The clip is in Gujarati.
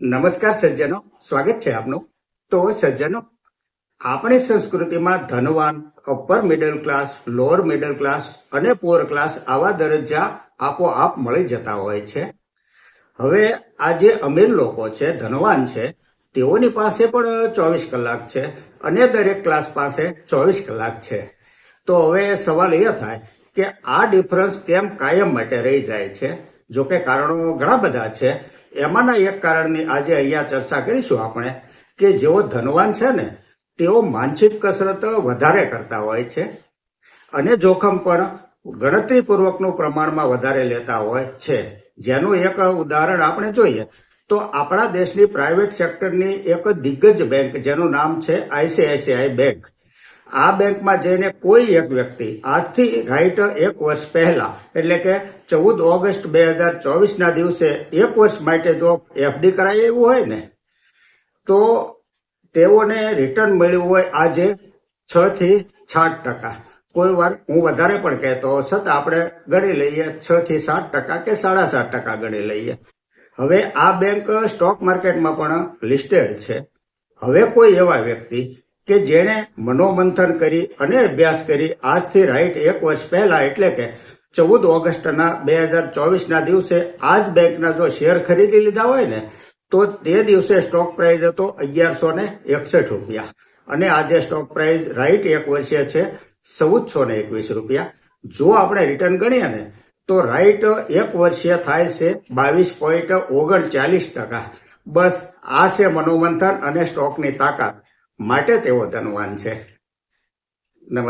નમસ્કાર સજ્જનો, સ્વાગત છે આપનું. તો સજ્જનો, આપણી સંસ્કૃતિમાં ધનવાન upper middle class lower middle class અને પુઅર ક્લાસ આવા દરજ્જા આપોઆપ મળી જતા હોય છે. હવે આ જે અમીર લોકો છે, ધનવાન છે, તેઓની પાસે પણ ચોવીસ કલાક છે અને દરેક ક્લાસ પાસે ચોવીસ કલાક છે. તો હવે સવાલ એ થાય કે આ ડિફરન્સ કેમ કાયમ માટે રહી જાય છે? જોકે કારણો ઘણા બધા છે એમાંના એક કારણની આજે અહીંયા ચર્ચા કરીશું આપણે કે જેઓ ધનવાન છે ને, તેઓ માનસિક કસરત વધારે કરતા હોય છે અને જોખમ પણ ગણતરીપૂર્વકનું પ્રમાણમાં વધારે લેતા હોય છે. જેનું એક ઉદાહરણ આપણે જોઈએ તો આપણા દેશની પ્રાઇવેટ સેક્ટરની એક દિગ્ગજ બેંક જેનું નામ છે આઈસીઆઈસીઆઈ બેંક આ બેંકમાં જઈને કોઈ એક વ્યક્તિ, આજથી રાઈટ એક વર્ષ પહેલા, એટલે કે ચૌદ ઓગસ્ટ બે હજાર ચોવીસના દિવસે એક વર્ષ માટે જો એફડી કરાવી એવું હોય ને, તો તેઓને રિટર્ન મળ્યું હોય આજે છ થી સાત ટકા. કોઈ વાર હું વધારે પણ કહેતો છતાં આપણે ગણી લઈએ છ થી સાત ટકા કે સાડા સાત ટકા ગણી લઈએ. હવે આ બેંક સ્ટોક માર્કેટમાં પણ લિસ્ટેડ છે. હવે કોઈ એવા વ્યક્તિ કે જેણે મનોમંથન કરી અને અભ્યાસ કરી. આજથી રાઈટ એક વર્ષ પહેલા એટલે કે ચૌદ ઓગસ્ટના બે હજાર ચોવીસના દિવસે આ જ બેંકના જો શેર ખરીદી લીધા હોય ને, તો તે દિવસે સ્ટોક પ્રાઇસ હતો અગિયારસો ને એકસઠ રૂપિયા. અને આજે સ્ટોક પ્રાઇસ રાઈટ એક વર્ષે છે ચૌદસો ને એકવીસ રૂપિયા. જો આપણે રિટર્ન ગણીએ ને, તો રાઈટ એક વર્ષીય થાય છે બાવીસ પોઈન્ટ ઓગણચાલીસ ટકા. બસ આ છે મનોમંથન અને સ્ટોકની તાકાત. માટે તેઓ ધનવાન છે.